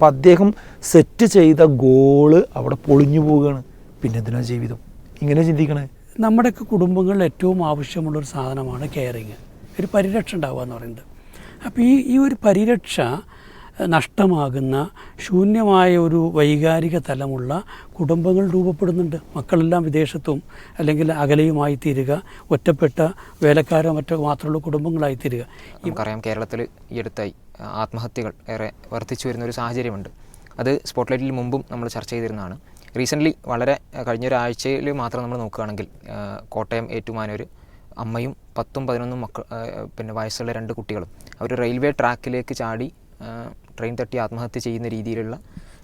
അപ്പം അദ്ദേഹം സെറ്റ് ചെയ്ത ഗോൾ അവിടെ പൊളിഞ്ഞു പോവുകയാണ്. പിന്നെ എന്തിനാ ജീവിതം? ഇങ്ങനെ ചിന്തിക്കണേ. നമ്മുടെയൊക്കെ കുടുംബങ്ങളിൽ ഏറ്റവും ആവശ്യമുള്ളൊരു സാധനമാണ് കെയറിങ് ഒരു പരിരക്ഷ ഉണ്ടാവുക എന്ന് പറയുന്നത്. അപ്പോൾ ഈ ഈ ഒരു പരിരക്ഷ നഷ്ടമാകുന്ന ശൂന്യമായ ഒരു വൈകാരിക തലമുള്ള കുടുംബങ്ങൾ രൂപപ്പെടുന്നുണ്ട്. മക്കളെല്ലാം വിദേശത്തും അല്ലെങ്കിൽ അകലെയുമായി തീരുക ഒറ്റപ്പെട്ട വേലക്കാരോ മറ്റോ മാത്രമുള്ള കുടുംബങ്ങളായി തീരുക. നമുക്കറിയാം കേരളത്തിൽ ഈ അടുത്തായി ആത്മഹത്യകൾ ഏറെ വർദ്ധിച്ചു വരുന്ന ഒരു സാഹചര്യമുണ്ട്. അത് സ്പോട്ട്ലൈറ്റിൽ മുമ്പും നമ്മൾ ചർച്ച ചെയ്തിരുന്നതാണ്. റീസെന്റ്ലി വളരെ കഴിഞ്ഞൊരാഴ്ചയിൽ മാത്രം നമ്മൾ നോക്കുകയാണെങ്കിൽ കോട്ടയം ഏറ്റുമാനൂർ അമ്മയും പത്തും പതിനൊന്നും മക്കൾ പിന്നെ വയസ്സുള്ള രണ്ട് കുട്ടികളും. അവർ റെയിൽവേ ട്രാക്കിലേക്ക് ചാടി ട്രെയിൻ തട്ടി ആത്മഹത്യ ചെയ്യുന്ന രീതിയിലുള്ള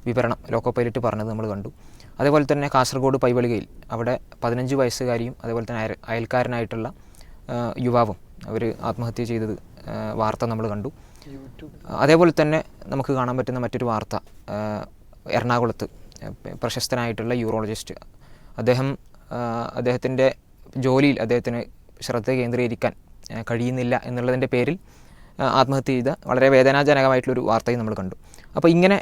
വിവരണം ലോക്കോ പൈലറ്റ് പറഞ്ഞത് നമ്മൾ കണ്ടു. അതേപോലെ തന്നെ കാസർഗോഡ് പൈവളികയിൽ അവിടെ പതിനഞ്ച് വയസ്സുകാരിയും അതേപോലെ തന്നെ അയൽ അയൽക്കാരനായിട്ടുള്ള യുവാവും അവർ ആത്മഹത്യ ചെയ്തത് വാർത്ത നമ്മൾ കണ്ടു. അതേപോലെ തന്നെ നമുക്ക് കാണാൻ പറ്റുന്ന മറ്റൊരു വാർത്ത എറണാകുളത്ത് പ്രശസ്തനായിട്ടുള്ള യൂറോളജിസ്റ്റ്. അദ്ദേഹം അദ്ദേഹത്തിന്റെ ജോലിയിൽ അദ്ദേഹത്തിന് ശ്രദ്ധ കേന്ദ്രീകരിക്കാൻ കഴിയുന്നില്ല എന്നുള്ളതിന്റെ പേരിൽ ആത്മഹത്യ ചെയ്ത വളരെ വേദനാജനകമായിട്ടുള്ളൊരു വാർത്തയും നമ്മൾ കണ്ടു. അപ്പോൾ ഇങ്ങനെ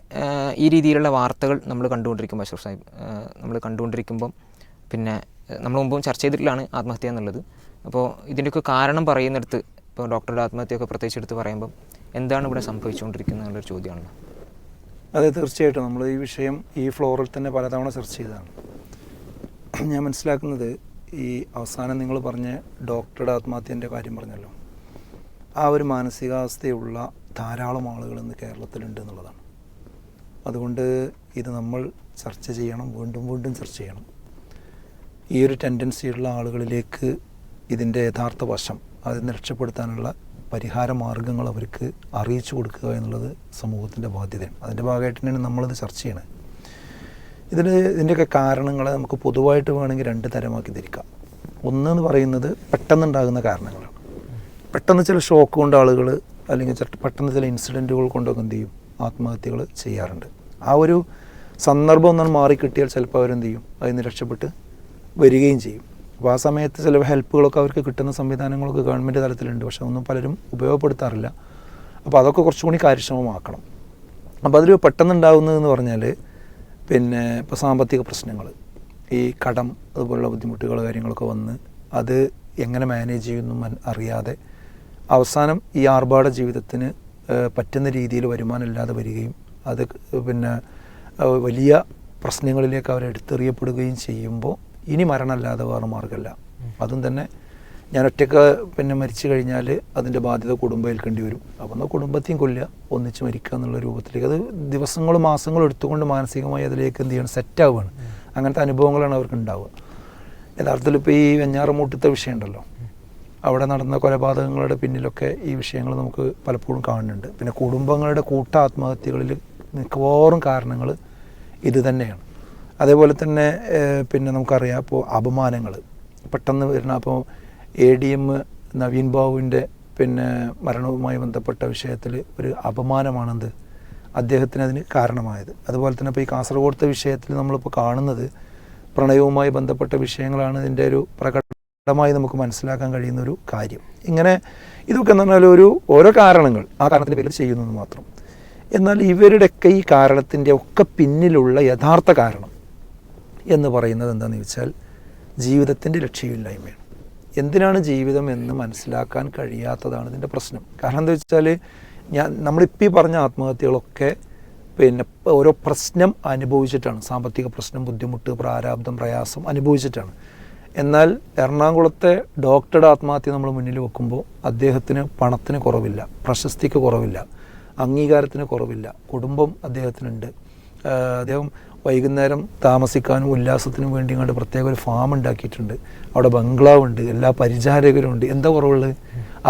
ഈ രീതിയിലുള്ള വാർത്തകൾ നമ്മൾ കണ്ടുകൊണ്ടിരിക്കുമ്പോൾ അശോക് സാഹിബ് നമ്മൾ കണ്ടുകൊണ്ടിരിക്കുമ്പം പിന്നെ നമ്മൾ മുമ്പും ചർച്ച ചെയ്തിട്ടുള്ളതാണ് ആത്മഹത്യ എന്നുള്ളത്. അപ്പോൾ ഇതിന്റെയൊക്കെ കാരണം പറയുന്നിടത്ത് ഇപ്പോൾ ഡോക്ടറുടെ ആത്മഹത്യയൊക്കെ പ്രത്യേകിച്ച് എടുത്ത് പറയുമ്പം എന്താണ് ഇവിടെ സംഭവിച്ചുകൊണ്ടിരിക്കുന്നത് എന്നുള്ളൊരു ചോദ്യമാണല്ലോ അതെ തീർച്ചയായിട്ടും. നമ്മൾ ഈ വിഷയം ഈ ഫ്ലോറിൽ തന്നെ പലതവണ ചർച്ച ചെയ്തതാണ്. ഞാൻ മനസ്സിലാക്കുന്നത് ഈ അവസാനം നിങ്ങൾ പറഞ്ഞ ഡോക്ടറുടെ ആത്മഹത്യന്റെ കാര്യം പറഞ്ഞല്ലോ. ആ ഒരു മാനസികാവസ്ഥയുള്ള ധാരാളം ആളുകൾ ഇന്ന് കേരളത്തിലുണ്ട് എന്നുള്ളതാണ്. അതുകൊണ്ട് ഇത് നമ്മൾ ചർച്ച ചെയ്യണം വീണ്ടും വീണ്ടും ചർച്ച ചെയ്യണം. ഈ ഒരു ടെൻഡൻസിയുള്ള ആളുകളിലേക്ക് ഇതിന്റെ യഥാർത്ഥ വശം അതിനെ രക്ഷപ്പെടുത്താനുള്ള പരിഹാര മാർഗങ്ങൾ അവർക്ക് അറിയിച്ചു കൊടുക്കുക എന്നുള്ളത് സമൂഹത്തിന്റെ ബാധ്യതയാണ്. അതിന്റെ ഭാഗമായിട്ട് തന്നെയാണ് നമ്മളിത് ചർച്ച ചെയ്യണത് ഇതിന് ഇതിന്റെയൊക്കെ കാരണങ്ങളെ നമുക്ക് പൊതുവായിട്ട് വേണമെങ്കിൽ രണ്ട് തരമാക്കി തിരിക്കാം. ഒന്നെന്ന് പറയുന്നത് പെട്ടെന്നുണ്ടാകുന്ന കാരണങ്ങളാണ്. പെട്ടെന്ന് ചില ഷോക്ക് കൊണ്ട് ആളുകൾ അല്ലെങ്കിൽ പെട്ടെന്ന് ചില ഇൻസിഡന്റുകൾ കൊണ്ടൊക്കെ എന്ത് ചെയ്യും? ആത്മഹത്യകൾ ചെയ്യാറുണ്ട്. ആ ഒരു സന്ദർഭം ഒന്നും മാറിക്കിട്ടിയാൽ ചിലപ്പോൾ അവരെന്ത് ചെയ്യും? അതിൽ നിന്ന് രക്ഷപ്പെട്ട് വരികയും ചെയ്യും. അപ്പോൾ ആ സമയത്ത് ചില ഹെൽപ്പുകളൊക്കെ അവർക്ക് കിട്ടുന്ന സംവിധാനങ്ങളൊക്കെ ഗവൺമെന്റ് തലത്തിലുണ്ട്. പക്ഷെ ഒന്നും പലരും ഉപയോഗപ്പെടുത്താറില്ല. അപ്പോൾ അതൊക്കെ കുറച്ചുകൂടി കാര്യക്ഷമമാക്കണം. അപ്പോൾ അതിൽ പെട്ടെന്നുണ്ടാകുന്നതെന്ന് പറഞ്ഞാൽ പിന്നെ ഇപ്പോൾ സാമ്പത്തിക പ്രശ്നങ്ങൾ ഈ കടം അതുപോലുള്ള ബുദ്ധിമുട്ടുകൾ കാര്യങ്ങളൊക്കെ വന്ന് അത് എങ്ങനെ മാനേജ് ചെയ്യുന്നു അറിയാതെ അവസാനം ഈ ആർഭാട ജീവിതത്തിന് പറ്റുന്ന രീതിയിൽ വരുമാനമില്ലാതെ വരികയും അത് പിന്നെ വലിയ പ്രശ്നങ്ങളിലേക്ക് അവർ എടുത്തെറിയപ്പെടുകയും ചെയ്യുമ്പോൾ ഇനി മരണമല്ലാതെ വേറെ മാർഗമല്ല. അതും തന്നെ ഞാൻ ഒറ്റയ്ക്ക് പിന്നെ മരിച്ചു കഴിഞ്ഞാൽ അതിന്റെ ബാധ്യത കുടുംബം ഏൽക്കേണ്ടി വരും. അപ്പം എന്നാൽ കുടുംബത്തെയും കൊല്ലുക ഒന്നിച്ച് മരിക്കുക എന്നുള്ള രൂപത്തിലേക്ക്. അത് ദിവസങ്ങളും മാസങ്ങളും എടുത്തുകൊണ്ട് മാനസികമായി അതിലേക്ക് എന്ത് ചെയ്യണം? സെറ്റാവുകയാണ് അങ്ങനത്തെ അനുഭവങ്ങളാണ് അവർക്ക് ഉണ്ടാവുക യഥാർത്ഥത്തിൽ ഇപ്പോൾ ഈ വെഞ്ഞാറമൂട്ടത്തെ വിഷയം ഉണ്ടല്ലോ. അവിടെ നടന്ന കൊലപാതകങ്ങളുടെ പിന്നിലൊക്കെ ഈ വിഷയങ്ങൾ നമുക്ക് പലപ്പോഴും കാണുന്നുണ്ട്. പിന്നെ കുടുംബങ്ങളുടെ കൂട്ട ആത്മഹത്യകളിൽ മിക്കവാറും കാരണങ്ങൾ ഇത് തന്നെയാണ്. അതേപോലെ തന്നെ പിന്നെ നമുക്കറിയാം ഇപ്പോൾ അപമാനങ്ങൾ. പെട്ടെന്ന് വരുന്ന അപ്പോൾ എ ഡി എം നവീൻ ബാബുവിന്റെ പിന്നെ മരണവുമായി ബന്ധപ്പെട്ട വിഷയത്തിൽ ഒരു അപമാനമാണെന്ത് അദ്ദേഹത്തിന് അതിന് കാരണമായത്. അതുപോലെ തന്നെ ഇപ്പോൾ ഈ കാസർഗോഡത്തെ വിഷയത്തിൽ നമ്മളിപ്പോൾ കാണുന്നത് പ്രണയവുമായി ബന്ധപ്പെട്ട വിഷയങ്ങളാണ് ഇതിന്റെ ഒരു പ്രകടമായി നമുക്ക് മനസ്സിലാക്കാൻ കഴിയുന്ന ഒരു കാര്യം. ഇങ്ങനെ ഇതൊക്കെ എന്ന് പറഞ്ഞാൽ ഒരു ഓരോ കാരണങ്ങൾ ആ കാരണത്തിന്റെ പേരിൽ ചെയ്യുന്നത് മാത്രം. എന്നാൽ ഇവരുടെയൊക്കെ ഈ കാരണത്തിന്റെ ഒക്കെ പിന്നിലുള്ള യഥാർത്ഥ കാരണം എന്ന് പറയുന്നത് എന്താണെന്ന് വെച്ചാൽ ജീവിതത്തിന്റെ ലക്ഷ്യമില്ലായ്മയാണ്. എന്തിനാണ് ജീവിതം എന്ന് മനസ്സിലാക്കാൻ കഴിയാത്തതാണ് ഇതിന്റെ പ്രശ്നം. കാരണം എന്താ വെച്ചാൽ ഞാൻ നമ്മളിപ്പോൾ ഈ പറഞ്ഞ ആത്മഹത്യകളൊക്കെ പിന്നെ ഓരോ പ്രശ്നം അനുഭവിച്ചിട്ടാണ്. സാമ്പത്തിക പ്രശ്നം ബുദ്ധിമുട്ട് പ്രാരാബ്ദം പ്രയാസം അനുഭവിച്ചിട്ടാണ്. എന്നാൽ എറണാകുളത്തെ ഡോക്ടറുടെ ആത്മഹത്യ നമ്മൾ മുന്നിൽ വെക്കുമ്പോൾ അദ്ദേഹത്തിന് പണത്തിന് കുറവില്ല പ്രശസ്തിക്ക് കുറവില്ല അംഗീകാരത്തിന് കുറവില്ല കുടുംബം അദ്ദേഹത്തിനുണ്ട്. അദ്ദേഹം വൈകുന്നേരം താമസിക്കാനും ഉല്ലാസത്തിനും വേണ്ടി കണ്ട് പ്രത്യേക ഒരു ഫാം ഉണ്ടാക്കിയിട്ടുണ്ട്. അവിടെ ബംഗ്ലാവ് ഉണ്ട് എല്ലാ പരിചാരകരും ഉണ്ട്. എന്താ കുറവുള്ളത്?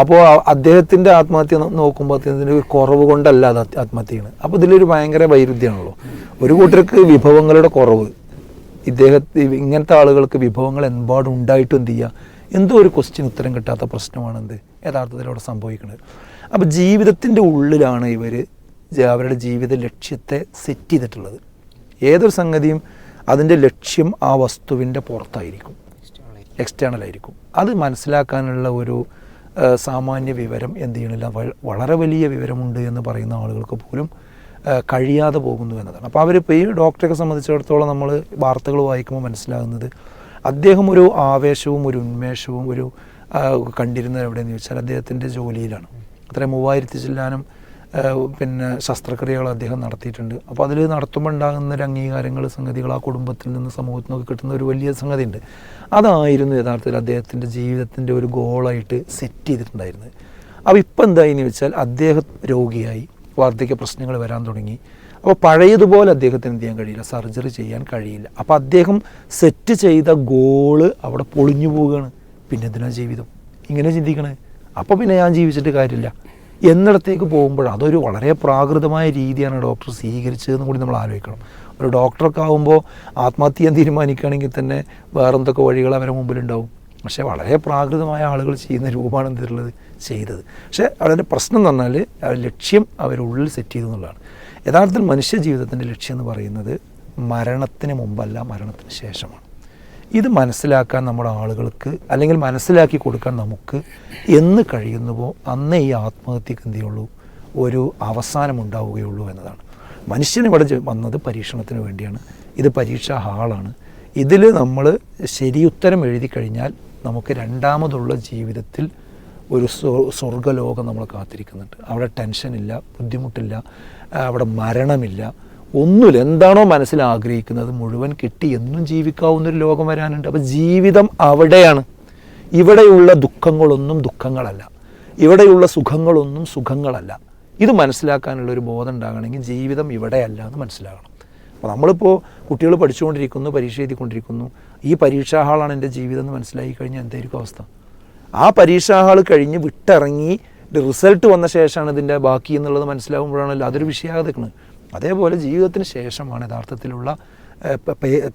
അപ്പോൾ അദ്ദേഹത്തിന്റെ ആത്മഹത്യ നോക്കുമ്പോൾ അദ്ദേഹത്തിന്റെ ഒരു കുറവ് കൊണ്ടല്ല അത് ആത്മഹത്യയാണ് അപ്പോൾ ഇതിലൊരു ഭയങ്കര വൈരുദ്ധ്യമാണല്ലോ. ഒരു കൂട്ടർക്ക് വിഭവങ്ങളുടെ കുറവ് ഇദ്ദേഹത്തെ ഇങ്ങനത്തെ ആളുകൾക്ക് വിഭവങ്ങൾ എമ്പാടും ഉണ്ടായിട്ടും എന്ത് ചെയ്യുക എന്തോ ഒരു ക്വസ്റ്റ്യൻ ഉത്തരം കിട്ടാത്ത പ്രശ്നമാണ് എന്ത്? യഥാർത്ഥത്തിൽ അവിടെ സംഭവിക്കുന്നത് അപ്പോൾ ജീവിതത്തിന്റെ ഉള്ളിലാണ് ഇവർ അവരുടെ ജീവിത ലക്ഷ്യത്തെ സെറ്റ് ചെയ്തിട്ടുള്ളത്. ഏതൊരു സംഗതിയും അതിന്റെ ലക്ഷ്യം ആ വസ്തുവിന്റെ പുറത്തായിരിക്കും. എക്സ്റ്റേണൽ ആയിരിക്കും. അത് മനസ്സിലാക്കാനുള്ള ഒരു സാമാന്യ വിവരം എന്ത് ചെയ്യണില്ല. വളരെ വലിയ വിവരമുണ്ട് എന്ന് പറയുന്ന ആളുകൾക്ക് പോലും കഴിയാതെ പോകുന്നു എന്നതാണ്. അപ്പോൾ അവരിപ്പോൾ ഈ ഡോക്ടറെ സംബന്ധിച്ചിടത്തോളം നമ്മൾ വാർത്തകൾ വായിക്കുമ്പോൾ മനസ്സിലാകുന്നത് അദ്ദേഹം ഒരു ആവേശവും ഒരു ഉന്മേഷവും ഒരു കണ്ടിരുന്നത് എവിടെയെന്ന് ചോദിച്ചാൽ അദ്ദേഹത്തിന്റെ ജോലിയിലാണ്. അത്രയും മൂവായിരത്തി ചില്ലാനും പിന്നെ ശസ്ത്രക്രിയകൾ അദ്ദേഹം നടത്തിയിട്ടുണ്ട്. അപ്പോൾ അതിൽ നടത്തുമ്പോൾ ഉണ്ടാകുന്ന ഒരു അംഗീകാരങ്ങൾ സംഗതികൾ ആ കുടുംബത്തിൽ നിന്ന് സമൂഹത്തിൽ നിന്നൊക്കെ കിട്ടുന്ന ഒരു വലിയ സംഗതിയുണ്ട്. അതായിരുന്നു യഥാർത്ഥത്തിൽ അദ്ദേഹത്തിന്റെ ജീവിതത്തിന്റെ ഒരു ഗോളായിട്ട് സെറ്റ് ചെയ്തിട്ടുണ്ടായിരുന്നത്. അപ്പോൾ ഇപ്പം എന്തായെന്ന് വെച്ചാൽ അദ്ദേഹം രോഗിയായി. വാർദ്ധക്യ പ്രശ്നങ്ങൾ വരാൻ തുടങ്ങി. അപ്പോൾ പഴയതുപോലെ അദ്ദേഹത്തിന് എന്ത് ചെയ്യാൻ കഴിയില്ല? സർജറി ചെയ്യാൻ കഴിയില്ല. അപ്പോൾ അദ്ദേഹം സെറ്റ് ചെയ്ത ഗോൾ അവിടെ പൊളിഞ്ഞു പോവുകയാണ്. പിന്നെ എന്തിനാ ജീവിതം? ഇങ്ങനെ ചിന്തിക്കണേ. അപ്പോൾ പിന്നെ ഞാൻ ജീവിച്ചിട്ട് കാര്യമില്ല. എന്നിടത്തേക്ക് പോകുമ്പോൾ അതൊരു വളരെ പ്രാകൃതമായ രീതിയാണ് ഡോക്ടർ സ്വീകരിച്ചതെന്ന് കൂടി നമ്മൾ ആലോചിക്കണം. ഒരു ഡോക്ടറൊക്കെ ആകുമ്പോൾ ആത്മഹത്യ തീരുമാനിക്കുകയാണെങ്കിൽ തന്നെ വേറെന്തൊക്കെ വഴികൾ അവരുടെ മുമ്പിലുണ്ടാവും. പക്ഷേ വളരെ പ്രാകൃതമായ ആളുകൾ ചെയ്യുന്ന രൂപമാണ് എന്തിട്ടുള്ളത് ചെയ്തത്. പക്ഷേ അവരുടെ പ്രശ്നം എന്ന് പറഞ്ഞാൽ അവർ ലക്ഷ്യം അവരുള്ളിൽ സെറ്റ് ചെയ്തു എന്നുള്ളതാണ്. യഥാർത്ഥത്തിൽ മനുഷ്യ ജീവിതത്തിന്റെ ലക്ഷ്യം എന്ന് പറയുന്നത് മരണത്തിന് മുമ്പല്ല മരണത്തിന് ശേഷമാണ്. ഇത് മനസ്സിലാക്കാൻ നമ്മുടെ ആളുകൾക്ക് അല്ലെങ്കിൽ മനസ്സിലാക്കി കൊടുക്കാൻ നമുക്ക് എന്ന് കഴിയുന്നുവോ അന്നേ ഈ ആത്മഹത്യക്ക് എന്ത് ചെയ്യുള്ളൂ? ഒരു അവസാനം ഉണ്ടാവുകയുള്ളൂ എന്നതാണ്. മനുഷ്യൻ ഇവിടെ വന്നത് പരീക്ഷണത്തിന് വേണ്ടിയാണ്. ഇത് പരീക്ഷാ ഹാളാണ്. ഇതിൽ നമ്മൾ ശരിയുത്തരം എഴുതി കഴിഞ്ഞാൽ നമുക്ക് രണ്ടാമതുള്ള ജീവിതത്തിൽ ഒരു സ്വർഗലോകം നമ്മൾ കാത്തിരിക്കുന്നുണ്ട്. അവിടെ ടെൻഷനില്ല ബുദ്ധിമുട്ടില്ല അവിടെ മരണമില്ല. ഒന്നുമില്ല. എന്താണോ മനസ്സിൽ ആഗ്രഹിക്കുന്നത്. മുഴുവൻ കിട്ടി. എന്നും ജീവിക്കാവുന്നൊരു ലോകം വരാനുണ്ട്. അപ്പോൾ ജീവിതം അവിടെയാണ്. ഇവിടെയുള്ള ദുഃഖങ്ങളൊന്നും ദുഃഖങ്ങളല്ല. ഇവിടെയുള്ള സുഖങ്ങളൊന്നും സുഖങ്ങളല്ല. ഇത് മനസ്സിലാക്കാനുള്ള ഒരു ബോധം ഉണ്ടാകണമെങ്കിൽ ജീവിതം ഇവിടെയല്ല എന്ന് മനസ്സിലാകണം. അപ്പോൾ നമ്മളിപ്പോൾ കുട്ടികൾ പഠിച്ചുകൊണ്ടിരിക്കുന്നു പരീക്ഷ എഴുതിക്കൊണ്ടിരിക്കുന്നു. ഈ പരീക്ഷാ ഹാളാണ് എന്റെ ജീവിതം എന്ന് മനസ്സിലാക്കി കഴിഞ്ഞാൽ എന്തായിരിക്കും അവസ്ഥ? ആ പരീക്ഷാ ഹാൾ കഴിഞ്ഞ് വിട്ടിറങ്ങി റിസൾട്ട് വന്ന ശേഷമാണ് ഇതിന്റെ ബാക്കി എന്നുള്ളത് മനസ്സിലാകുമ്പോഴാണല്ലോ അതൊരു വിഷയമാകെ നിൽക്കുന്നത് അതേപോലെ ജീവിതത്തിന് ശേഷമാണ് യഥാർത്ഥത്തിലുള്ള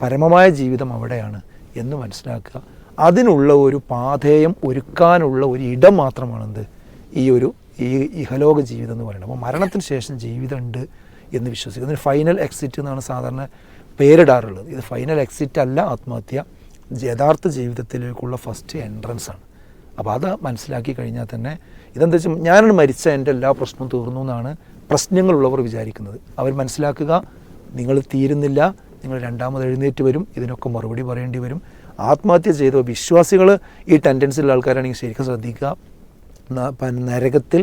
പരമമായ ജീവിതം അവിടെയാണ് എന്ന് മനസ്സിലാക്കുക. അതിനുള്ള ഒരു പാഥേയം ഒരുക്കാനുള്ള ഒരു ഇടം മാത്രമാണെന്ത്? ഈ ഒരു ഈ ഇഹലോക ജീവിതം എന്ന് പറയുന്നത്. അപ്പോൾ മരണത്തിന് ശേഷം ജീവിതമുണ്ട് എന്ന് വിശ്വസിക്കുന്നു ഇതിന് ഫൈനൽ എക്സിറ്റ് എന്നാണ് സാധാരണ പേരിടാറുള്ളത്. ഇത് ഫൈനൽ എക്സിറ്റ് അല്ല ആത്മഹത്യ. യഥാർത്ഥ ജീവിതത്തിലേക്കുള്ള ഫസ്റ്റ് എൻട്രൻസ് ആണ്. അപ്പോൾ അത് മനസ്സിലാക്കി കഴിഞ്ഞാൽ തന്നെ ഇതെന്താ വെച്ചാൽ ഞാനാണ് മരിച്ച എന്റെ എല്ലാ പ്രശ്നവും തീർന്നു എന്നാണ് പ്രശ്നങ്ങളുള്ളവർ വിചാരിക്കുന്നത്. അവർ മനസ്സിലാക്കുക നിങ്ങൾ തീരുന്നില്ല നിങ്ങൾ രണ്ടാമത് എഴുന്നേറ്റ് വരും ഇതിനൊക്കെ മറുപടി പറയേണ്ടി വരും. ആത്മഹത്യ ചെയ്ത വിശ്വാസികൾ ഈ ടെൻഡൻസിലുള്ള ആൾക്കാരാണെങ്കിൽ ശരിക്കും ശ്രദ്ധിക്കുക. നരകത്തിൽ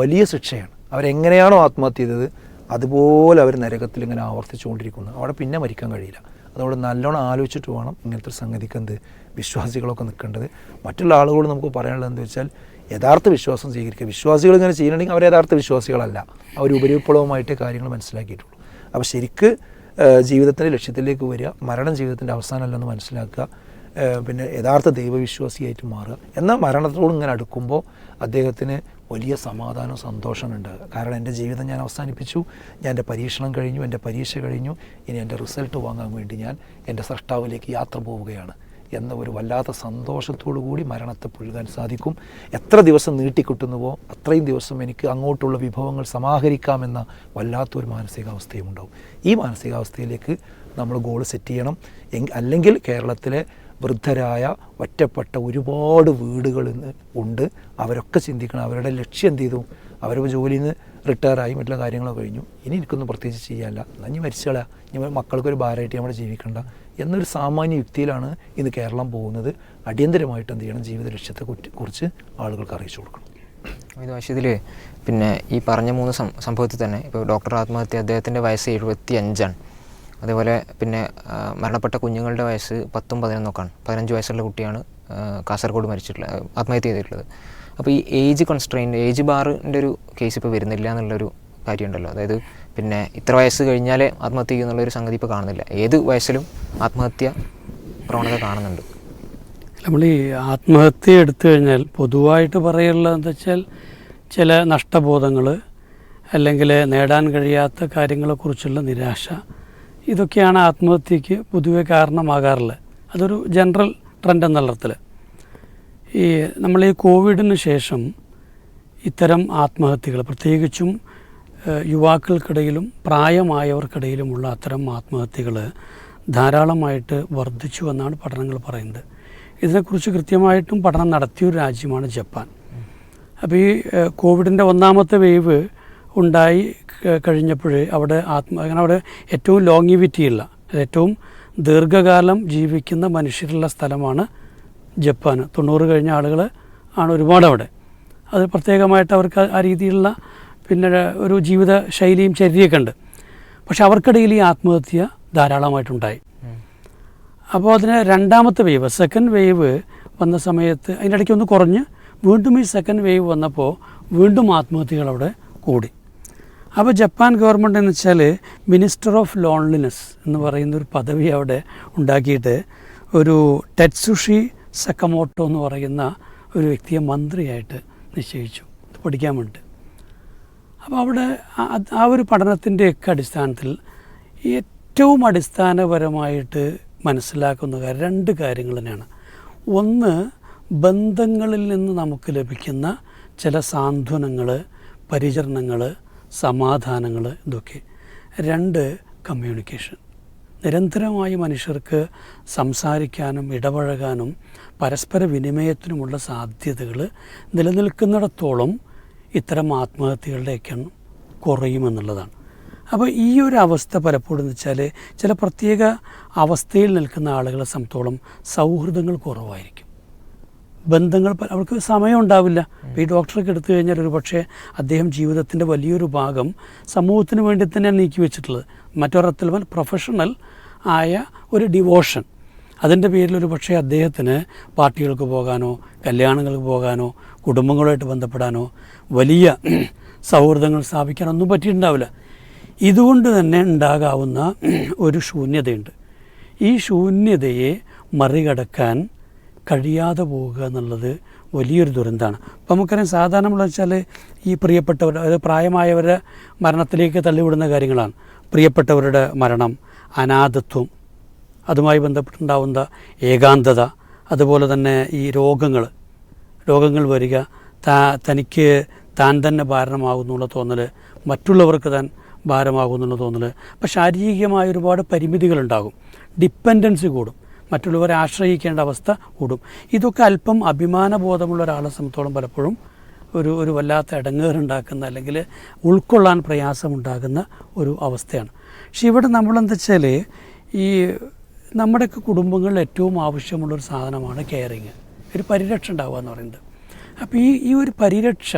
വലിയ ശിക്ഷയാണ്. അവരെങ്ങനെയാണോ ആത്മഹത്യ ചെയ്തത് അതുപോലെ അവർ നരകത്തിൽ ഇങ്ങനെ ആവർത്തിച്ചുകൊണ്ടിരിക്കുന്നു. അവിടെ പിന്നെ മരിക്കാൻ കഴിയില്ല. അതുകൊണ്ട് നല്ലോണം ആലോചിച്ചിട്ട് വേണം ഇങ്ങനത്തെ ഒരു സംഗതിക്ക് എന്ത് വിശ്വാസികളൊക്കെ നിൽക്കേണ്ടത്. മറ്റുള്ള ആളുകളോട് നമുക്ക് പറയാനുള്ളത് എന്താ വെച്ചാൽ യഥാർത്ഥ വിശ്വാസം സ്വീകരിക്കുക. വിശ്വാസികൾ ഇങ്ങനെ ചെയ്യണമെങ്കിൽ അവർ യഥാർത്ഥ വിശ്വാസികളല്ല. അവർ ഉപരിവിപ്ലവമായിട്ട് കാര്യങ്ങൾ മനസ്സിലാക്കിയിട്ടുള്ളൂ. അപ്പോൾ ശരിക്ക് ജീവിതത്തിന്റെ ലക്ഷ്യത്തിലേക്ക് വരിക മരണം ജീവിതത്തിന്റെ അവസാനമല്ലെന്ന് മനസ്സിലാക്കുക. പിന്നെ യഥാർത്ഥ ദൈവവിശ്വാസിയായിട്ട് മാറുക. എന്നാൽ മരണത്തോട് ഇങ്ങനെ അടുക്കുമ്പോൾ അദ്ദേഹത്തിന് വലിയ സമാധാനവും സന്തോഷമുണ്ട്. കാരണം എന്റെ ജീവിതം ഞാൻ അവസാനിപ്പിച്ചു. ഞാൻ എന്റെ പരീക്ഷണം കഴിഞ്ഞു. എന്റെ പരീക്ഷ കഴിഞ്ഞു. ഇനി എന്റെ റിസൾട്ട് വാങ്ങാൻ വേണ്ടി ഞാൻ എന്റെ സൃഷ്ടാവിലേക്ക് യാത്ര പോവുകയാണ്. എന്ന ഒരു വല്ലാത്ത സന്തോഷത്തോടു കൂടി മരണത്തെ പുഴുകാൻ സാധിക്കും. എത്ര ദിവസം നീട്ടിക്കിട്ടുന്നുവോ അത്രയും ദിവസം എനിക്ക് അങ്ങോട്ടുള്ള വിഭവങ്ങൾ സമാഹരിക്കാമെന്ന വല്ലാത്തൊരു മാനസികാവസ്ഥയും ഉണ്ടാവും ഈ മാനസികാവസ്ഥയിലേക്ക് നമ്മൾ ഗോൾ സെറ്റ് ചെയ്യണം. അല്ലെങ്കിൽ കേരളത്തിലെ വൃദ്ധരായ ഒറ്റപ്പെട്ട ഒരുപാട് വീടുകൾ ഇന്ന് ഉണ്ട്. അവരൊക്കെ ചിന്തിക്കണം അവരുടെ ലക്ഷ്യം എന്ത് ചെയ്തു? അവർ ജോലിയിൽ നിന്ന് റിട്ടയറായി മറ്റുള്ള കാര്യങ്ങളൊക്കെ കഴിഞ്ഞു. ഇനി എനിക്കൊന്നും പ്രത്യേകിച്ച് ചെയ്യാനില്ല. എന്നാൽ ഇനി മരിച്ചാളാ. ഇനി മക്കൾക്കൊരു ഭാരമായിട്ട് നമ്മൾ ജീവിക്കണ്ട. എന്നൊരു സാമാന്യ യുക്തിയിലാണ് ഇന്ന് കേരളം പോകുന്നത്. അടിയന്തരമായിട്ട് എന്ത് ചെയ്യണം? ജീവിത ലക്ഷ്യത്തെ കുറിച്ച് ആളുകൾക്ക് അറിയിച്ചു കൊടുക്കണം. ഇതിൽ പിന്നെ ഈ പറഞ്ഞ മൂന്ന് സംഭവത്തിൽ തന്നെ ഇപ്പോൾ ഡോക്ടർ ആത്മഹത്യ അദ്ദേഹത്തിന്റെ വയസ്സ് എഴുപത്തി അഞ്ചാണ് അതേപോലെ പിന്നെ മരണപ്പെട്ട കുഞ്ഞുങ്ങളുടെ വയസ്സ് പത്തും പതിനൊന്നൊക്കെയാണ് പതിനഞ്ച് വയസ്സുള്ള കുട്ടിയാണ് കാസർഗോഡ് മരിച്ചിട്ടുള്ളത് ആത്മഹത്യ ചെയ്തിട്ടുള്ളത്. അപ്പോൾ ഈ ഏജ് കൺസ്ട്രെയിൻ ഏജ് ബാറിന്റെ ഒരു കേസ് ഇപ്പോൾ വരുന്നില്ല എന്നുള്ളൊരു കാര്യമുണ്ടല്ലോ. അതായത് പിന്നെ ഇത്ര വയസ്സ് കഴിഞ്ഞാലേ ആത്മഹത്യ ചെയ്യുന്നുള്ളൊരു സംഗതി ഇപ്പോൾ കാണുന്നില്ല. ഏത് വയസ്സിലും ആത്മഹത്യ പ്രവണത കാണുന്നുണ്ട്. നമ്മൾ ഈ ആത്മഹത്യ എടുത്തു കഴിഞ്ഞാൽ പൊതുവായിട്ട് പറയുള്ളത് എന്താ വെച്ചാൽ ചില നഷ്ടബോധങ്ങൾ അല്ലെങ്കിൽ നേടാൻ കഴിയാത്ത കാര്യങ്ങളെക്കുറിച്ചുള്ള നിരാശ ഇതൊക്കെയാണ് ആത്മഹത്യക്ക് പൊതുവെ കാരണമാകാറുള്ളത്. അതൊരു ജനറൽ ട്രെൻഡ് എന്നുള്ളതിൽ ഈ നമ്മൾ ഈ കോവിഡിന് ശേഷം ഇത്തരം ആത്മഹത്യകൾ പ്രത്യേകിച്ചും യുവാക്കൾക്കിടയിലും പ്രായമായവർക്കിടയിലുമുള്ള അത്തരം ആത്മഹത്യകൾ ധാരാളമായിട്ട് വർദ്ധിച്ചു എന്നാണ് പഠനങ്ങൾ പറയുന്നത്. ഇതിനെക്കുറിച്ച് കൃത്യമായിട്ടും പഠനം നടത്തിയൊരു രാജ്യമാണ് ജപ്പാൻ. അപ്പോൾ ഈ കോവിഡിന്റെ ഒന്നാമത്തെ വേവ് ഉണ്ടായി ക- കഴിഞ്ഞപ്പോൾ അവിടെ ആത്മ അങ്ങനെ അവിടെ ഏറ്റവും ലോങ്ങിവിറ്റി ഉള്ള ഏറ്റവും ദീർഘകാലം ജീവിക്കുന്ന മനുഷ്യരുള്ള സ്ഥലമാണ് ജപ്പാൻ. തൊണ്ണൂറ് കഴിഞ്ഞ ആളുകൾ ആണ് ഒരുപാട് അവിടെ. അത് പ്രത്യേകമായിട്ട് അവർക്ക് ആ രീതിയിലുള്ള പിന്നെ ഒരു ജീവിത ശൈലിയും ചര്യയൊക്കെ ഉണ്ട്. പക്ഷെ അവർക്കിടയിൽ ഈ ആത്മഹത്യ ധാരാളമായിട്ടുണ്ടായി. അപ്പോൾ അതിന് രണ്ടാമത്തെ വേവ് സെക്കൻഡ് വേവ് വന്ന സമയത്ത് അതിന്റെ ഇടയ്ക്ക് ഒന്ന് കുറഞ്ഞ് വീണ്ടും ഈ സെക്കൻഡ് വേവ് വന്നപ്പോൾ വീണ്ടും ആത്മഹത്യകൾ അവിടെ കൂടി. അപ്പോൾ ജപ്പാൻ ഗവൺമെന്റ് എന്ന് വെച്ചാൽ മിനിസ്റ്റർ ഓഫ് ലോൺലിനെസ് എന്ന് പറയുന്ന ഒരു പദവി അവിടെ ഉണ്ടാക്കിയിട്ട് ഒരു ടെറ്റ്സുഷി സക്കമോട്ടോ എന്ന് പറയുന്ന ഒരു വ്യക്തിയെ മന്ത്രിയായിട്ട് നിശ്ചയിച്ചു. പഠിക്കാൻ വേണ്ടി അപ്പോൾ അവിടെ ആ- ഒരു പഠനത്തിന്റെയൊക്കെ അടിസ്ഥാനത്തിൽ ഏറ്റവും അടിസ്ഥാനപരമായിട്ട് മനസ്സിലാക്കുന്ന രണ്ട് കാര്യങ്ങൾ തന്നെയാണ്. ഒന്ന് ബന്ധങ്ങളിൽ നിന്ന് നമുക്ക് ലഭിക്കുന്ന ചില സാന്ത്വനങ്ങൾ പരിചരണങ്ങൾ സമാധാനങ്ങൾ ഇതൊക്കെ. രണ്ട് കമ്മ്യൂണിക്കേഷൻ നിരന്തരമായി മനുഷ്യർക്ക് സംസാരിക്കാനും ഇടപഴകാനും പരസ്പര വിനിമയത്തിനുമുള്ള സാധ്യതകൾ നിലനിൽക്കുന്നിടത്തോളം ഇത്തരം ആത്മഹത്യകളുടെയൊക്കെ കുറയുമെന്നുള്ളതാണ്. അപ്പോൾ ഈ ഒരു അവസ്ഥ പലപ്പോഴും എന്ന് വെച്ചാൽ ചില പ്രത്യേക അവസ്ഥയിൽ നിൽക്കുന്ന ആളുകളെ സംബന്ധിച്ചോളം സൗഹൃദങ്ങൾ കുറവായിരിക്കും. ബന്ധങ്ങൾ അവർക്ക് സമയം ഉണ്ടാവില്ല. ഈ ഡോക്ടറൊക്കെ എടുത്തു കഴിഞ്ഞാൽ ഒരു പക്ഷേ അദ്ദേഹം ജീവിതത്തിന്റെ വലിയൊരു ഭാഗം സമൂഹത്തിന് വേണ്ടി തന്നെയാണ് നീക്കി വെച്ചിട്ടുള്ളത്. മറ്റൊരത്തിൽ പ്രൊഫഷണൽ ആയ ഒരു ഡിവോഷൻ അതിന്റെ പേരിൽ ഒരു പക്ഷേ അദ്ദേഹത്തിന് പാർട്ടികൾക്ക് പോകാനോ കല്യാണങ്ങൾക്ക് പോകാനോ കുടുംബങ്ങളുമായിട്ട് ബന്ധപ്പെടാനോ വലിയ സൗഹൃദങ്ങൾ സ്ഥാപിക്കാനോ ഒന്നും പറ്റിയിട്ടുണ്ടാവില്ല. ഇതുകൊണ്ട് തന്നെ ഉണ്ടാകാവുന്ന ഒരു ശൂന്യതയുണ്ട്. ഈ ശൂന്യതയെ മറികടക്കാൻ കഴിയാതെ പോവുക എന്നുള്ളത് വലിയൊരു ദുരന്തമാണ്. അപ്പം നമുക്കറിയാം സാധാരണ നമ്മൾ വെച്ചാൽ ഈ പ്രിയപ്പെട്ടവർ അതായത് പ്രായമായവരെ മരണത്തിലേക്ക് തള്ളിവിടുന്ന കാര്യങ്ങളാണ്. പ്രിയപ്പെട്ടവരുടെ മരണം അനാഥത്വം അതുമായി ബന്ധപ്പെട്ടുണ്ടാവുന്ന ഏകാന്തത അതുപോലെ തന്നെ ഈ രോഗങ്ങൾ രോഗങ്ങൾ വരിക താ തനിക്ക് താൻ തന്നെ ഭാരണമാകുന്നുള്ള തോന്നൽ മറ്റുള്ളവർക്ക് താൻ ഭാരമാകുന്നുള്ള തോന്നൽ. അപ്പം ശാരീരികമായ ഒരുപാട് പരിമിതികളുണ്ടാകും. ഡിപ്പെൻഡൻസി കൂടും. മറ്റുള്ളവരെ ആശ്രയിക്കേണ്ട അവസ്ഥ കൂടും. ഇതൊക്കെ അല്പം അഭിമാനബോധമുള്ള ഒരാളെ സംബന്ധിച്ചോളം പലപ്പോഴും ഒരു ഒരു വല്ലാത്ത ഇടങ്ങേറുണ്ടാക്കുന്ന അല്ലെങ്കിൽ ഉൾക്കൊള്ളാൻ പ്രയാസമുണ്ടാകുന്ന ഒരു അവസ്ഥയാണ്. പക്ഷെ ഇവിടെ നമ്മളെന്താ വെച്ചാൽ ഈ നമ്മുടെയൊക്കെ കുടുംബങ്ങളിൽ ഏറ്റവും ആവശ്യമുള്ളൊരു സാധനമാണ് കെയറിങ് ഒരു പരിരക്ഷ ഉണ്ടാവുക എന്ന് പറയുന്നത്. അപ്പോൾ ഈ ഈ ഒരു പരിരക്ഷ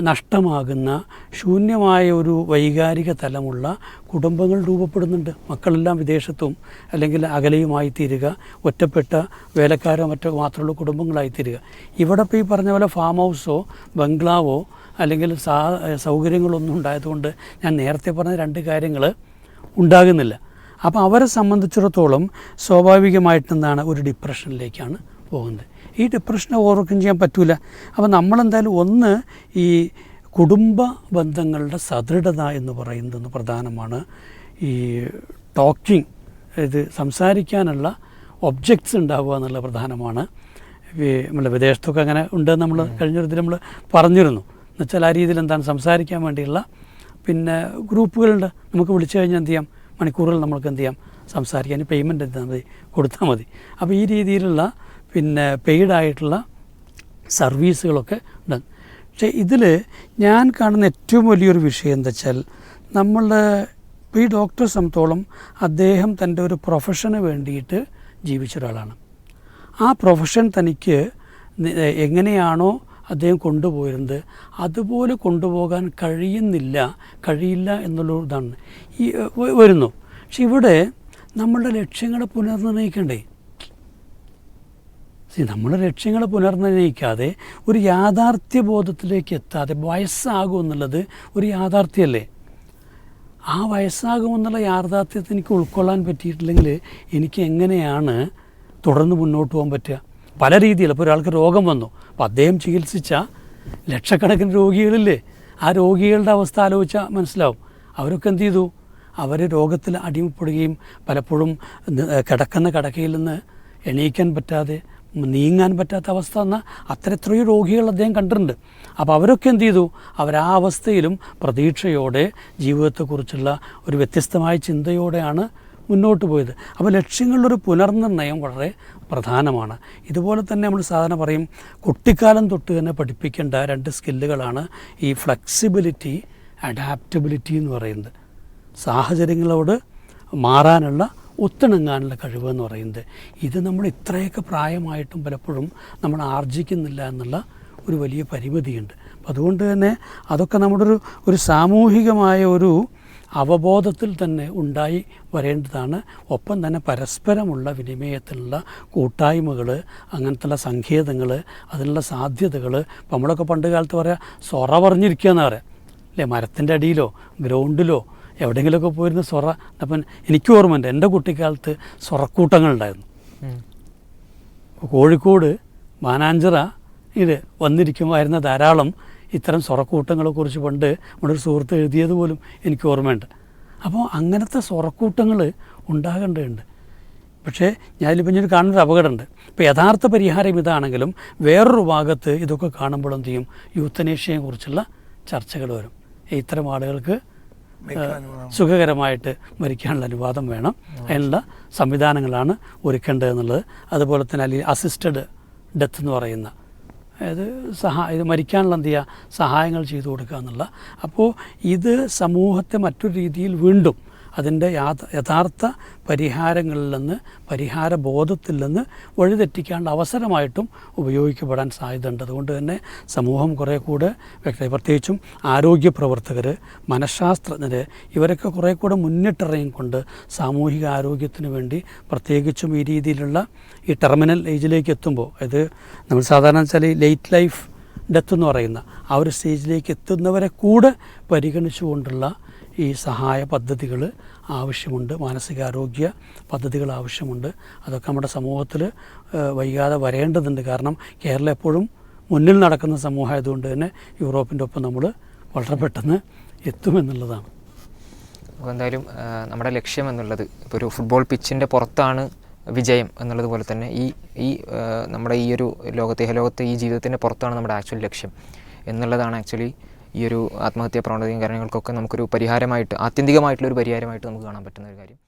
നഷ്ടമാകുന്ന ശൂന്യമായ ഒരു വൈകാരിക തലമുള്ള കുടുംബങ്ങൾ രൂപപ്പെടുന്നുണ്ട്. മക്കളെല്ലാം വിദേശത്തും അല്ലെങ്കിൽ അകലെയുമായി തീരുക ഒറ്റപ്പെട്ട വേലക്കാരോ മറ്റോ മാത്രമുള്ള കുടുംബങ്ങളായി തീരുക ഇവിടെ ഇപ്പോൾ ഈ പറഞ്ഞ പോലെ ഫാം ഹൗസോ ബംഗ്ലാവോ അല്ലെങ്കിൽ സാ സൗകര്യങ്ങളൊന്നും ഉണ്ടായതുകൊണ്ട് ഞാൻ നേരത്തെ പറഞ്ഞ രണ്ട് കാര്യങ്ങൾ ഉണ്ടാകുന്നില്ല. അപ്പോൾ അവരെ സംബന്ധിച്ചിടത്തോളം സ്വാഭാവികമായിട്ടെന്താണ് ഒരു ഡിപ്രഷനിലേക്കാണ് പോകുന്നത്. ഈ ഡിപ്രഷനെ ഓവർകം ചെയ്യാൻ പറ്റൂല. അപ്പോൾ നമ്മളെന്തായാലും ഒന്ന് ഈ കുടുംബ ബന്ധങ്ങളുടെ സദൃഢത എന്ന് പറയുന്നത് പ്രധാനമാണ്. ഈ ടോക്കിംഗ് ഇത് സംസാരിക്കാനുള്ള ഒബ്ജക്ട്സ് ഉണ്ടാവുക എന്നുള്ള പ്രധാനമാണ്. നമ്മളെ വിദേശത്തൊക്കെ അങ്ങനെ ഉണ്ടെന്ന് നമ്മൾ കഴിഞ്ഞൊരിതിൽ നമ്മൾ പറഞ്ഞിരുന്നു. എന്നുവെച്ചാൽ ആ രീതിയിൽ എന്താണ് സംസാരിക്കാൻ വേണ്ടിയുള്ള പിന്നെ ഗ്രൂപ്പുകളുണ്ട്. നമുക്ക് വിളിച്ചു കഴിഞ്ഞാൽ എന്ത് ചെയ്യാം? മണിക്കൂറുകൾ നമ്മൾക്ക് എന്ത് ചെയ്യാം? സംസാരിക്കാൻ പേയ്മെന്റ് എന്താ മതി കൊടുത്താൽ മതി. അപ്പോൾ ഈ രീതിയിലുള്ള പിന്നെ പെയ്ഡായിട്ടുള്ള സർവീസുകളൊക്കെ ഉണ്ട്. പക്ഷേ ഇതിൽ ഞാൻ കാണുന്ന ഏറ്റവും വലിയൊരു വിഷയം എന്താ വെച്ചാൽ നമ്മളുടെ ഇപ്പോൾ ഈ ഡോക്ടറെ സംബന്ധിച്ചോളം അദ്ദേഹം തന്റെ ഒരു പ്രൊഫഷന് വേണ്ടിയിട്ട് ജീവിച്ച ഒരാളാണ്. ആ പ്രൊഫഷൻ തനിക്ക് എങ്ങനെയാണോ അദ്ദേഹം കൊണ്ടുപോയിരുന്നത് അതുപോലെ കൊണ്ടുപോകാൻ കഴിയുന്നില്ല കഴിയില്ല എന്നുള്ള ഇതാണ് ഈ വരുന്നു. പക്ഷെ ഇവിടെ നമ്മളുടെ ലക്ഷ്യങ്ങളെ പുനർനിർണയിക്കണ്ടേ? നമ്മുടെ ലക്ഷ്യങ്ങളെ പുനർനിർണയിക്കാതെ ഒരു യാഥാർത്ഥ്യ ബോധത്തിലേക്ക് എത്താതെ വയസ്സാകും എന്നുള്ളത് ഒരു യാഥാർത്ഥ്യമല്ലേ? ആ വയസ്സാകുമെന്നുള്ള യാഥാർത്ഥ്യത്തെ എനിക്ക് ഉൾക്കൊള്ളാൻ പറ്റിയിട്ടില്ലെങ്കിൽ എനിക്ക് എങ്ങനെയാണ് തുടർന്ന് മുന്നോട്ട് പോകാൻ പറ്റുക? പല രീതിയിൽ ഇപ്പോൾ ഒരാൾക്ക് രോഗം വന്നു. അപ്പോൾ അദ്ദേഹം ചികിത്സിച്ച ലക്ഷക്കണക്കിന് രോഗികളില്ലേ? ആ രോഗികളുടെ അവസ്ഥ ആലോചിച്ചാൽ മനസ്സിലാവും. അവരൊക്കെ എന്ത് ചെയ്തു? അവർ രോഗത്തിൽ അടിമപ്പെടുകയും പലപ്പോഴും കിടക്കുന്ന കിടക്കയിൽ നിന്ന് എണീക്കാൻ പറ്റാതെ നീങ്ങാൻ പറ്റാത്ത അവസ്ഥ എന്ന അത്ര എത്രയോ രോഗികൾ അദ്ദേഹം കണ്ടിട്ടുണ്ട്. അപ്പോൾ അവരൊക്കെ എന്ത് ചെയ്തു? അവർ ആ അവസ്ഥയിലും പ്രതീക്ഷയോടെ ജീവിതത്തെക്കുറിച്ചുള്ള ഒരു വ്യത്യസ്തമായ ചിന്തയോടെയാണ് മുന്നോട്ട് പോയത്. അപ്പോൾ ലക്ഷ്യങ്ങളിലൊരു പുനർനിർണയം വളരെ പ്രധാനമാണ്. ഇതുപോലെ തന്നെ നമ്മൾ സാധാരണ പറയും കുട്ടിക്കാലം തൊട്ട് തന്നെ പഠിപ്പിക്കേണ്ട രണ്ട് സ്കില്ലുകളാണ് ഈ ഫ്ലെക്സിബിലിറ്റി അഡാപ്റ്റബിലിറ്റി എന്ന് പറയുന്നത്. സാഹചര്യങ്ങളോട് മാറാനുള്ള ഒത്തിണങ്ങാനുള്ള കഴിവ് എന്ന് പറയുന്നത്. ഇത് നമ്മൾ ഇത്രയൊക്കെ പ്രായമായിട്ടും പലപ്പോഴും നമ്മൾ ആർജിക്കുന്നില്ല എന്നുള്ള ഒരു വലിയ പരിമിതിയുണ്ട്. അപ്പം അതുകൊണ്ട് തന്നെ അതൊക്കെ നമ്മുടെ ഒരു ഒരു സാമൂഹികമായ ഒരു അവബോധത്തിൽ തന്നെ ഉണ്ടായി വരേണ്ടതാണ്. ഒപ്പം തന്നെ പരസ്പരമുള്ള വിനിമയത്തിലുള്ള കൂട്ടായ്മകൾ അങ്ങനത്തുള്ള സങ്കേതങ്ങൾ അതിനുള്ള സാധ്യതകൾ. ഇപ്പം നമ്മളൊക്കെ പണ്ട് കാലത്ത് പറയാം സൊറ പറഞ്ഞിരിക്കുക എന്ന് പറയാം. അല്ലേ? മരത്തിന്റെ അടിയിലോ ഗ്രൗണ്ടിലോ എവിടെയെങ്കിലുമൊക്കെ പോയിരുന്ന സൊറ. അപ്പം എനിക്ക് ഓർമ്മയുണ്ട് എന്റെ കുട്ടിക്കാലത്ത് സൊറക്കൂട്ടങ്ങളുണ്ടായിരുന്നു കോഴിക്കോട് മാനാഞ്ചിറ ഇത് വന്നിരിക്കുമായിരുന്ന ധാരാളം ഇത്തരം സൊറക്കൂട്ടങ്ങളെക്കുറിച്ച് പണ്ട് നമ്മുടെ ഒരു സുഹൃത്ത് എഴുതിയത് പോലും എനിക്ക് ഓർമ്മയുണ്ട്. അപ്പോൾ അങ്ങനത്തെ സൊറക്കൂട്ടങ്ങൾ ഉണ്ടാകേണ്ടതുണ്ട്. പക്ഷേ ഞാനിപ്പോൾ ഞാൻ കാണുന്നൊരു അപകടമുണ്ട്. ഇപ്പോൾ യഥാർത്ഥ പരിഹാരം ഇതാണെങ്കിലും വേറൊരു ഭാഗത്ത് ഇതൊക്കെ കാണുമ്പോൾ എന്ത് ചെയ്യും? യൂത്തനേഷ്യയെക്കുറിച്ചുള്ള ചർച്ചകൾ വരും. ഇത്തരം ആളുകൾക്ക് സുഖകരമായിട്ട് മരിക്കാനുള്ള അനുവാദം വേണം. അതിനുള്ള സംവിധാനങ്ങളാണ് ഒരുക്കേണ്ടത് എന്നുള്ളത് അതുപോലെ തന്നെ അല്ലെങ്കിൽ അസിസ്റ്റഡ് ഡെത്ത് എന്ന് പറയുന്ന അതായത് സഹാ ഇത് മരിക്കാനുള്ള എന്ത് ചെയ്യുക? സഹായങ്ങൾ ചെയ്തു കൊടുക്കുക എന്നുള്ള. അപ്പോൾ ഇത് സമൂഹത്തെ മറ്റൊരു രീതിയിൽ വീണ്ടും അതിന്റെ യഥാർത്ഥ പരിഹാരങ്ങളിൽ നിന്ന് പരിഹാര ബോധത്തിൽ നിന്ന് വഴിതെറ്റിക്കാനുള്ള അവസരമായിട്ടും ഉപയോഗിക്കപ്പെടാൻ സാധ്യതയുണ്ട്. അതുകൊണ്ട് തന്നെ സമൂഹം കുറേ കൂടെ വ്യക്തി പ്രത്യേകിച്ചും ആരോഗ്യ പ്രവർത്തകർ മനഃശാസ്ത്രജ്ഞർ ഇവരൊക്കെ കുറേ കൂടെ മുന്നിട്ടിറങ്ങിക്കൊണ്ട് സാമൂഹിക ആരോഗ്യത്തിന് വേണ്ടി പ്രത്യേകിച്ചും ഈ രീതിയിലുള്ള ഈ ടെർമിനൽ ഏജിലേക്ക് എത്തുമ്പോൾ അത് നമ്മൾ സാധാരണ വെച്ചാൽ ഈ ലേറ്റ് ലൈഫ് ഡെത്ത് എന്ന് പറയുന്ന ആ ഒരു സ്റ്റേജിലേക്ക് എത്തുന്നവരെ കൂടെ പരിഗണിച്ചുകൊണ്ടുള്ള ഈ സഹായ പദ്ധതികൾ ആവശ്യമുണ്ട് മാനസികാരോഗ്യ പദ്ധതികൾ ആവശ്യമുണ്ട്. അതൊക്കെ നമ്മുടെ സമൂഹത്തിൽ വൈകാതെ വരേണ്ടതുണ്ട്. കാരണം കേരളം എപ്പോഴും മുന്നിൽ നടക്കുന്ന സമൂഹമായതുകൊണ്ട് തന്നെ യൂറോപ്പിന്റെ ഒപ്പം നമ്മൾ വളരെ പെട്ടെന്ന് എത്തുമെന്നുള്ളതാണ്. അപ്പോൾ എന്തായാലും നമ്മുടെ ലക്ഷ്യം എന്നുള്ളത് ഇപ്പോൾ ഒരു ഫുട്ബോൾ പിച്ചിന്റെ പുറത്താണ് വിജയം എന്നുള്ളത് പോലെ തന്നെ ഈ ഈ നമ്മുടെ ഈ ഒരു ലോകത്തെ ലോകത്തെ ഈ ജീവിതത്തിന്റെ പുറത്താണ് നമ്മുടെ ആക്ച്വൽ ലക്ഷ്യം എന്നുള്ളതാണ് ആക്ച്വലി ഈ ഒരു ആത്മഹത്യാ പ്രവണതയും കാര്യങ്ങൾക്കൊക്കെ നമുക്കൊരു പരിഹാരമായിട്ട് ആത്യന്തികമായിട്ടുള്ള ഒരു പരിഹാരമായിട്ട് നമുക്ക് കാണാൻ പറ്റുന്ന ഒരു കാര്യം.